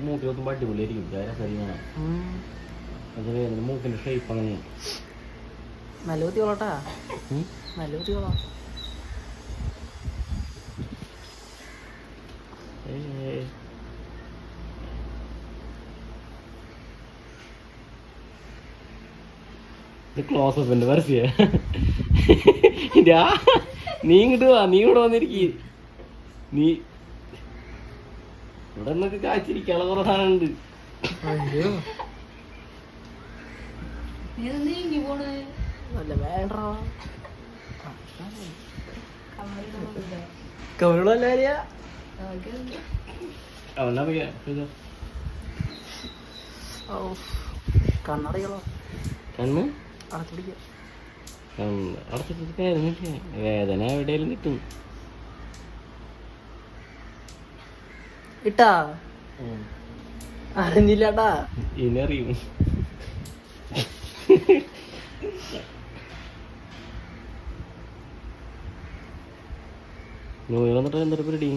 മൂക്കിൽ നോക്കുമ്പോൾ അടിപൊളിയായിരിക്കും. രസമായിരിക്കും അതിന് എന്റെ മൂക്കിന്റെ ഷേപ്പ് അങ്ങനെയാണ് നല്ല കുത്തിയോളട്ടാ ഉം. നല്ല. ഇത് ക്ലോസ് അപ്പിന്റെ പരസ്യ. നീ ഇങ്ങോട്ട് വാ. നീ ഇവിടെ വന്നിരിക്കി. നീ ഇവിടെ നിന്നൊക്കെ കാച്ചിരിക്കാനുള്ള കുറെ സാധനമുണ്ട് കണ്ണടകളോ കണ്ണ്? കാര്യമില്ല വേദന എവിടെയെങ്കിലും കിട്ടും. ഇട്ടാ അറിഞ്ഞില്ലട്ടാ ഇനറിയും നൂറ് വന്നിട്ട് എന്തൊരു പരിപാടി?